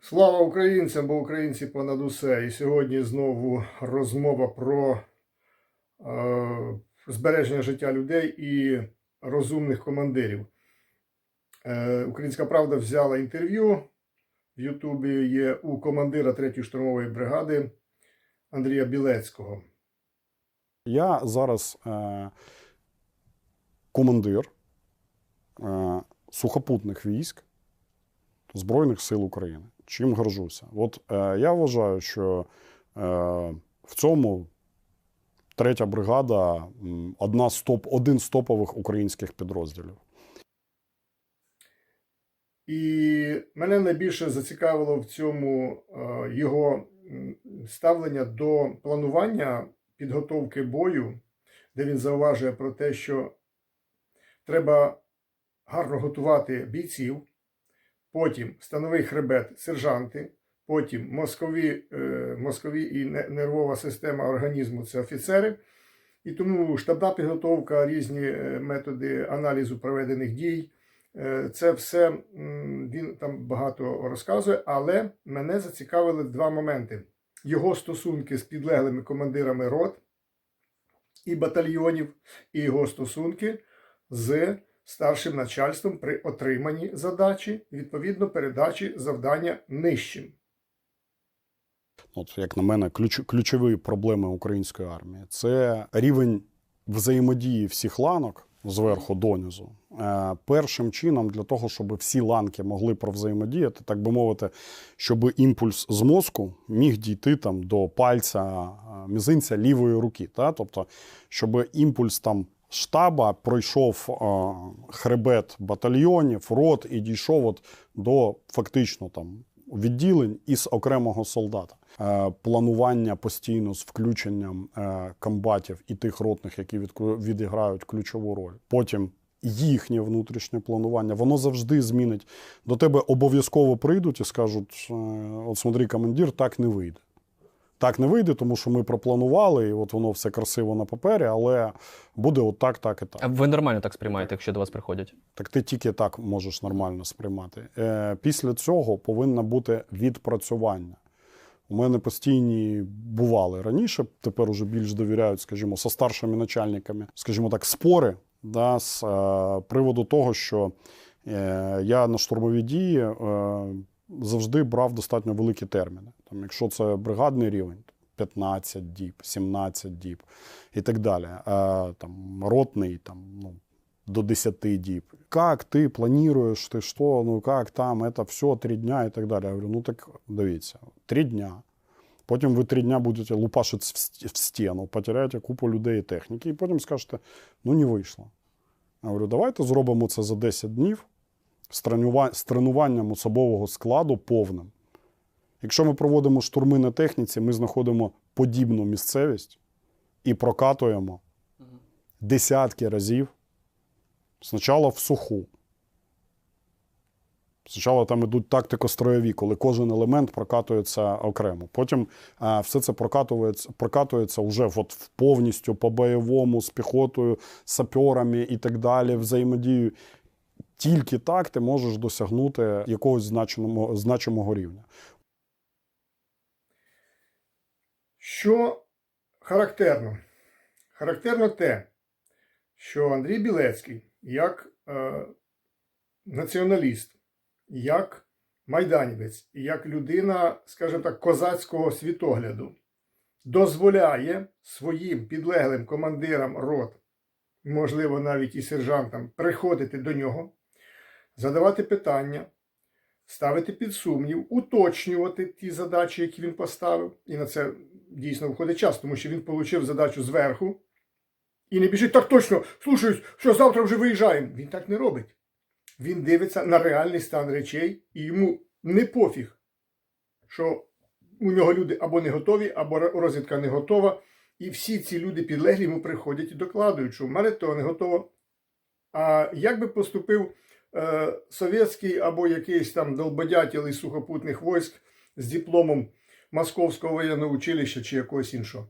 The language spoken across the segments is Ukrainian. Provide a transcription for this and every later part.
Слава українцям, бо українці понад усе. І сьогодні знову розмова про е, збереження життя людей і розумних командирів. Е, Українська Правда взяла інтерв'ю. В Ютубі є у командира 3-ї штурмової бригади Андрія Білецького. Я зараз е, командир е, сухопутних військ Збройних сил України. Чим горжуся? От е, я вважаю, що е, в цьому третя бригада одна з топ, один з топових українських підрозділів. І мене найбільше зацікавило в цьому е, його ставлення до планування підготовки бою, де він зауважує про те, що треба гарно готувати бійців, потім становий хребет сержанти, потім мозкові, е, мозкові і нервова система організму це офіцери. І тому штабна підготовка, різні е, методи аналізу проведених дій. Е, Це все він там багато розказує, але мене зацікавили два моменти: його стосунки з підлеглими командирами рот і батальйонів, і його стосунки з старшим начальством при отриманні задачі, відповідно, передачі завдання нижчим. От, як на мене, ключ, ключові проблеми української армії це рівень взаємодії всіх ланок зверху донизу. Е, першим чином, для того, щоб всі ланки могли провзаємодіяти, так би мовити, щоб імпульс з мозку міг дійти там до пальця е, мізинця лівої руки. Та? Тобто, щоб імпульс там. Штаба пройшов е, хребет батальйонів, рот і дійшов от до фактично там відділень із окремого солдата. Е, планування постійно з включенням е, комбатів і тих ротних, які відку- відіграють ключову роль. Потім їхнє внутрішнє планування, воно завжди змінить. До тебе обов'язково прийдуть і скажуть: е, от смотри, командир, так не вийде. Так не вийде, тому що ми пропланували, і от воно все красиво на папері, але буде от так, так і так. А ви нормально так сприймаєте, якщо до вас приходять? Так ти тільки так можеш нормально сприймати. Е, після цього повинно бути відпрацювання. У мене постійні бували раніше, тепер уже більш довіряють, скажімо, со старшими начальниками, скажімо так, спори да, з е, приводу того, що е, я на штурмові дії е, завжди брав достатньо великі терміни. Там, якщо це бригадний рівень, 15 діб, 17 діб і так далі. Е, там, ротний, там, ну, до 10 діб. Как ты планируешь, ты что, ну как там, это все три дня і так далі. Я говорю, ну так дивіться, три дня. Потім ви три дня будете лупашити в ст- в стіну, потеряєте купу людей і техніки, і потім скажете, ну не вийшло. Я говорю, давайте зробимо це за 10 днів з тренува- з тренуванням особового складу повним. Якщо ми проводимо штурми на техніці, ми знаходимо подібну місцевість і прокатуємо десятки разів Спочатку в суху. Спочатку там ідуть тактико-строєві, коли кожен елемент прокатується окремо. Потім а, все це прокатується, прокатується вже от повністю по бойовому, з піхотою, саперами і так далі, взаємодію. Тільки так ти можеш досягнути якогось значимого, значимого рівня. Що характерно? Характерно те, що Андрій Білецький, як е, націоналіст, як майданівець, як людина, скажімо так, козацького світогляду, дозволяє своїм підлеглим командирам рот, можливо, навіть і сержантам, приходити до нього, задавати питання, ставити під сумнів, уточнювати ті задачі, які він поставив. І на це дійсно входить час, тому що він отримав задачу зверху. І не біжить так точно, слушаюсь, що завтра вже виїжджаємо. Він так не робить. Він дивиться на реальний стан речей, і йому не пофіг, що у нього люди або не готові, або розвідка не готова. І всі ці люди підлеглі йому приходять і докладують, що в мене того не готово. А як би поступив е, совєтський або якийсь там долбодятел із сухопутних військ з дипломом Московського воєнного училища чи якогось іншого?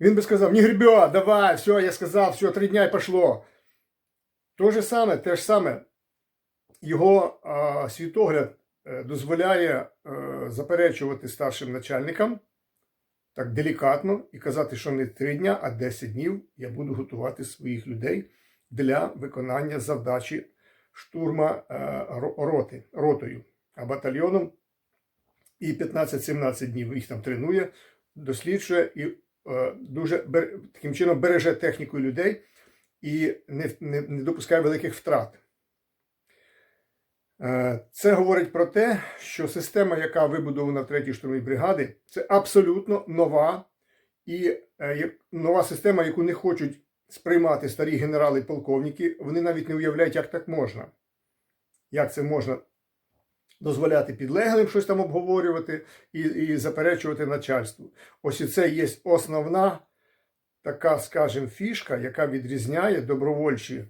Він би сказав, не гребе, давай, все, я сказав, все, три дня і пішло. То же саме, те ж саме, його а, світогляд е, дозволяє е, заперечувати старшим начальникам так делікатно і казати, що не три дня, а 10 днів я буду готувати своїх людей для виконання завдачі штурма е, ро- роти, ротою, а батальйоном і 15-17 днів їх там тренує, досліджує і е, дуже бер- таким чином береже техніку людей і не, не, не допускає великих втрат. Е, Це говорить про те, що система, яка вибудована в 3-й штурмовій бригаді, це абсолютно нова і е, нова система, яку не хочуть сприймати старі генерали-полковники. Вони навіть не уявляють, як так можна. Як це можна дозволяти підлеглим щось там обговорювати і, і заперечувати начальству. Ось і це є основна така, скажімо, фішка, яка відрізняє добровольчі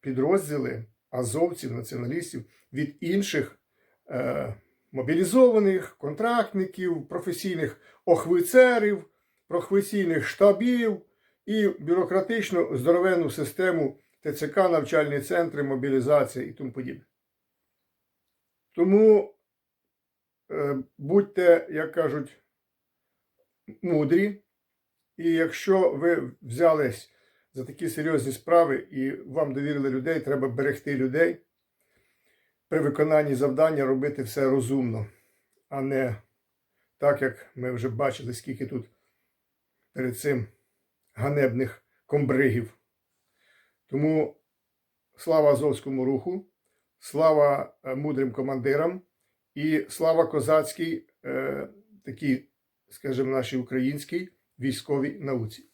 підрозділи азовців, націоналістів від інших е, мобілізованих, контрактників, професійних охвицерів, професійних штабів і бюрократичну здоровенну систему ТЦК, навчальні центри, мобілізація і тому подібне. Тому е, будьте, як кажуть, мудрі, і якщо ви взялись за такі серйозні справи і вам довірили людей, треба берегти людей. При виконанні завдання робити все розумно, а не так, як ми вже бачили, скільки тут перед цим ганебних комбригів. Тому слава Азовському руху, слава е, мудрим командирам і слава козацькій, е, такій, скажімо, нашій українській військовій науці.